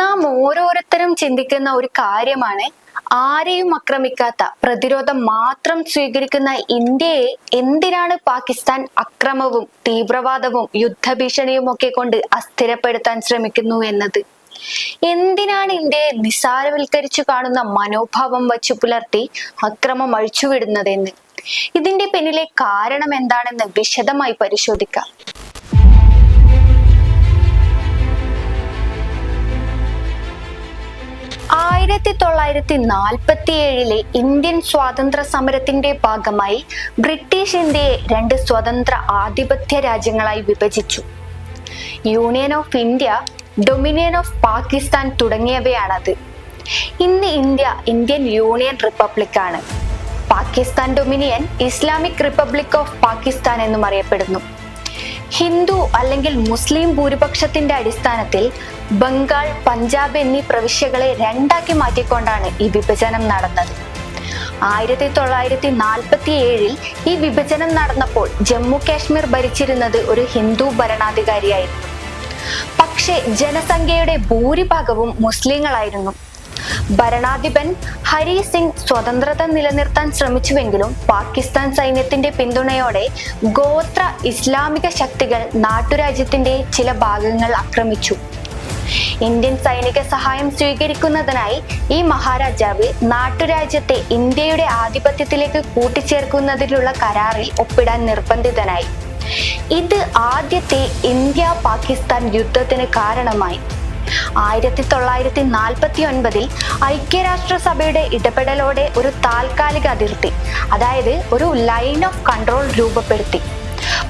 നാം ഓരോരുത്തരും ചിന്തിക്കുന്ന ഒരു കാര്യമാണ് ആരെയും ആക്രമിക്കാത്ത പ്രതിരോധം മാത്രം സ്വീകരിക്കുന്ന ഇന്ത്യയെ എന്തിനാണ് പാകിസ്ഥാൻ അക്രമവും തീവ്രവാദവും യുദ്ധഭീഷണിയും ഒക്കെ കൊണ്ട് അസ്ഥിരപ്പെടുത്താൻ ശ്രമിക്കുന്നു എന്നത്? എന്തിനാണ് ഇന്ത്യയെ നിസ്സാരവൽക്കരിച്ചു കാണുന്ന മനോഭാവം വച്ചു പുലർത്തി അക്രമം അഴിച്ചുവിടുന്നതെന്ന്? ഇതിന്റെ പിന്നിലെ കാരണം എന്താണെന്ന് വിശദമായി പരിശോധിക്കാം. ആയിരത്തി തൊള്ളായിരത്തി നാൽപ്പത്തി ഏഴിലെ ഇന്ത്യൻ സ്വാതന്ത്ര്യ സമരത്തിന്റെ ഭാഗമായി ബ്രിട്ടീഷ് ഇന്ത്യയെ രണ്ട് സ്വതന്ത്ര ആധിപത്യ രാജ്യങ്ങളായി വിഭജിച്ചു. Union of India dominion of Pakistan തുടങ്ങിയവയാണത്. ഇന്ന് ഇന്ത്യ ഇന്ത്യൻ യൂണിയൻ റിപ്പബ്ലിക് ആണ്. Pakistan dominion Islamic republic of Pakistan എന്നും അറിയപ്പെടുന്നു. ഹിന്ദു അല്ലെങ്കിൽ മുസ്ലിം ഭൂരിപക്ഷത്തിന്റെ അടിസ്ഥാനത്തിൽ ബംഗാൾ പഞ്ചാബ് എന്നീ പ്രവിശ്യകളെ രണ്ടാക്കി മാറ്റിക്കൊണ്ടാണ് ഈ വിഭജനം നടന്നത്. ആയിരത്തി തൊള്ളായിരത്തി നാൽപ്പത്തി ഏഴിൽ ഈ വിഭജനം നടന്നപ്പോൾ ജമ്മു കാശ്മീർ ഭരിച്ചിരുന്നത് ഒരു ഹിന്ദു ഭരണാധികാരിയായിരുന്നു. പക്ഷേ ജനസംഖ്യയുടെ ഭൂരിഭാഗവും മുസ്ലിങ്ങളായിരുന്നു. ഭരണാധിപൻ ഹരി സിംഗ് സ്വതന്ത്രത നിലനിർത്താൻ ശ്രമിച്ചുവെങ്കിലും പാകിസ്ഥാൻ സൈന്യത്തിന്റെ പിന്തുണയോടെ ഗോത്ര ഇസ്ലാമിക ശക്തികൾ നാട്ടുരാജ്യത്തിന്റെ ചില ഭാഗങ്ങൾ ആക്രമിച്ചു. ഇന്ത്യൻ സൈനിക സഹായം സ്വീകരിക്കുന്നതിനായി ഈ മഹാരാജാവ് നാട്ടുരാജ്യത്തെ ഇന്ത്യയുടെ ആധിപത്യത്തിലേക്ക് കൂട്ടിച്ചേർക്കുന്നതിലുള്ള കരാറിൽ ഒപ്പിടാൻ നിർബന്ധിതനായി. ഇത് ആദ്യത്തെ ഇന്ത്യ പാകിസ്ഥാൻ യുദ്ധത്തിന് കാരണമായി. ആയിരത്തി തൊള്ളായിരത്തി നാൽപ്പത്തി ഒൻപതിൽ ഐക്യരാഷ്ട്രസഭയുടെ ഇടപെടലോടെ ഒരു താൽക്കാലിക അതിർത്തി അതായത് ഒരു ലൈൻ ഓഫ് കൺട്രോൾ രൂപപ്പെടുത്തി.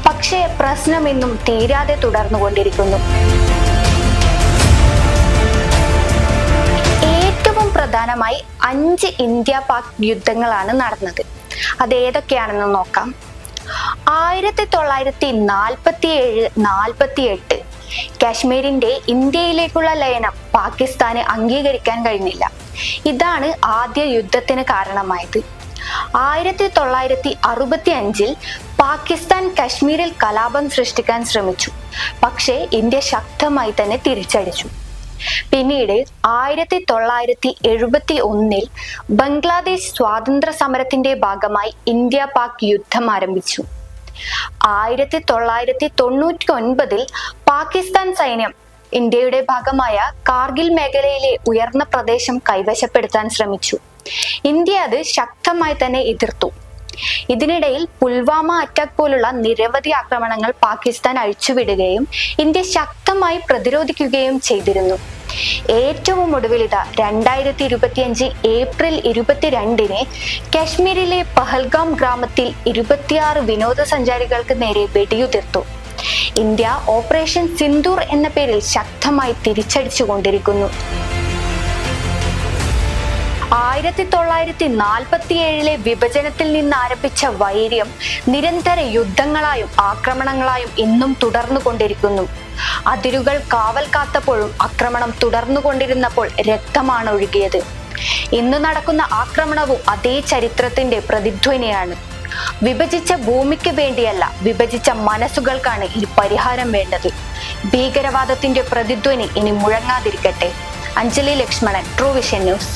പക്ഷേ പ്രശ്നം ഇന്നും തീരാതെ തുടർന്നുകൊണ്ടിരിക്കുന്നു. ഏറ്റവും പ്രധാനമായി അഞ്ച് ഇന്ത്യ പാക് യുദ്ധങ്ങളാണ് നടന്നത്. അത് ഏതൊക്കെയാണെന്ന് നോക്കാം. ആയിരത്തി തൊള്ളായിരത്തി നാൽപ്പത്തി ഏഴ് നാൽപ്പത്തി എട്ട് കാശ്മീരിന്റെ ഇന്ത്യയിലേക്കുള്ള ലയനം പാകിസ്ഥാന് അംഗീകരിക്കാൻ കഴിഞ്ഞില്ല. ഇതാണ് ആദ്യ യുദ്ധത്തിന് കാരണമായത്. ആയിരത്തി തൊള്ളായിരത്തി അറുപത്തി അഞ്ചിൽ പാകിസ്ഥാൻ കശ്മീരിൽ കലാപം സൃഷ്ടിക്കാൻ ശ്രമിച്ചു. പക്ഷേ ഇന്ത്യ ശക്തമായി തന്നെ തിരിച്ചടിച്ചു. പിന്നീട് ആയിരത്തി തൊള്ളായിരത്തി എഴുപത്തി ഒന്നിൽ ബംഗ്ലാദേശ് സ്വാതന്ത്ര്യ സമരത്തിന്റെ ഭാഗമായി ഇന്ത്യ പാക് യുദ്ധം ആരംഭിച്ചു. ആയിരത്തി തൊള്ളായിരത്തി തൊണ്ണൂറ്റി ഒൻപതിൽ പാകിസ്ഥാൻ സൈന്യം ഇന്ത്യയുടെ ഭാഗമായ കാർഗിൽ മേഖലയിലെ ഉയർന്ന പ്രദേശം കൈവശപ്പെടുത്താൻ ശ്രമിച്ചു. ഇന്ത്യ അത് ശക്തമായി തന്നെ എതിർത്തു. ഇതിനിടയിൽ പുൽവാമ അറ്റാക്ക് പോലുള്ള നിരവധി ആക്രമണങ്ങൾ പാകിസ്ഥാൻ അഴിച്ചുവിടുകയും ഇന്ത്യ ശക്തമായി പ്രതിരോധിക്കുകയും ചെയ്തിരുന്നു. ഏറ്റവും ഒടുവിൽ ഇതാ രണ്ടായിരത്തി ഇരുപത്തിയഞ്ച് ഏപ്രിൽ ഇരുപത്തിരണ്ടിന് കാശ്മീരിലെ പഹൽഗാം ഗ്രാമത്തിൽ ഇരുപത്തിയാറ് വിനോദസഞ്ചാരികൾക്ക് നേരെ വെടിയുതിർത്തു. ഇന്ത്യ ഓപ്പറേഷൻ സിന്ദൂർ എന്ന പേരിൽ ശക്തമായി തിരിച്ചടിച്ചുകൊണ്ടിരിക്കുന്നു. ആയിരത്തി തൊള്ളായിരത്തി നാൽപ്പത്തി ഏഴിലെ വിഭജനത്തിൽ നിന്ന് ആരംഭിച്ച വൈര്യം നിരന്തര യുദ്ധങ്ങളായും ആക്രമണങ്ങളായും ഇന്നും തുടർന്നു കൊണ്ടിരിക്കുന്നു അതിരുകൾ കാവൽ കാത്തപ്പോഴും ആക്രമണം തുടർന്നുകൊണ്ടിരുന്നപ്പോൾ രക്തമാണ് ഒഴുകിയത് ഇന്ന് നടക്കുന്ന ആക്രമണവും അതേ ചരിത്രത്തിന്റെ പ്രതിധ്വനിയാണ്. വിഭജിച്ച ഭൂമിക്ക് വേണ്ടിയല്ല വിഭജിച്ച മനസ്സുകൾക്കാണ് ഈ പരിഹാരം വേണ്ടത്. ഭീകരവാദത്തിന്റെ പ്രതിധ്വനി ഇനി മുഴങ്ങാതിരിക്കട്ടെ. Anjali Lakshmanan true vision news